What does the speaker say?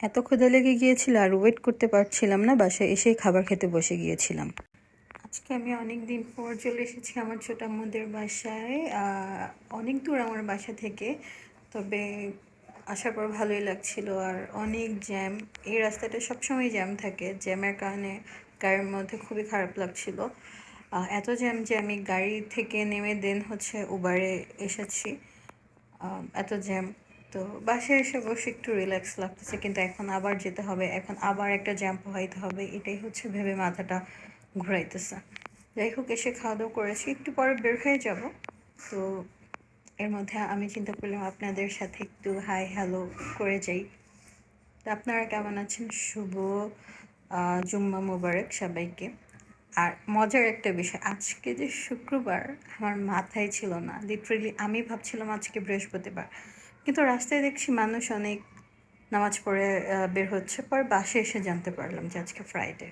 এত ক্ষুধা লেগে গিয়েছিল আর ওয়েট করতে পারছিলাম না বাসায় এসেই খাবার খেতে বসে গিয়েছিলাম। আজকে আমি অনেক দিন পর চলে এসেছি আমার ছোট আম্মুদের বাসায় অনেক দূর আমার বাসা থেকে। তবে আসার পর ভালোই লাগছিল আর অনেক জ্যাম। এই রাস্তাটা সবসময় জ্যাম থাকে, জ্যামের কারণে গাড়ির মধ্যে খুবই খারাপ লাগছিল। এত জ্যাম যে আমি গাড়ি থেকে নেমে দেন হচ্ছে উবারে এসেছি। এত জ্যাম। তো বাসায় এসে বসে একটু রিল্যাক্স লাগতেছে, কিন্তু এখন আবার যেতে হবে, এখন আবার একটা জ্যাম পোহাইতে হবে, এটাই হচ্ছে ভেবে মাথাটা ঘুরাইতেছে। যাই হোক, এসে খাওয়া দাওয়া করেছি, একটু পরে বের হয়ে যাব। তো এর মধ্যে আমি চিন্তা করলাম আপনাদের সাথে একটু হাই হ্যালো করে যাই। তো আপনারা কেমন আছেন? শুভ জুম্মা মুবারক সবাইকে। আর মজার একটা বিষয়, আজকে যে শুক্রবার, আমার মাথায় ছিল না লিটারেলি আমি ভাবছিলাম আজকে বৃহস্পতিবার। কিন্তু রাস্তায় দেখছি মানুষ অনেক নামাজ পড়ে বের হচ্ছে, পর বাসে এসে জানতে পারলাম যে আজকে ফ্রাইডে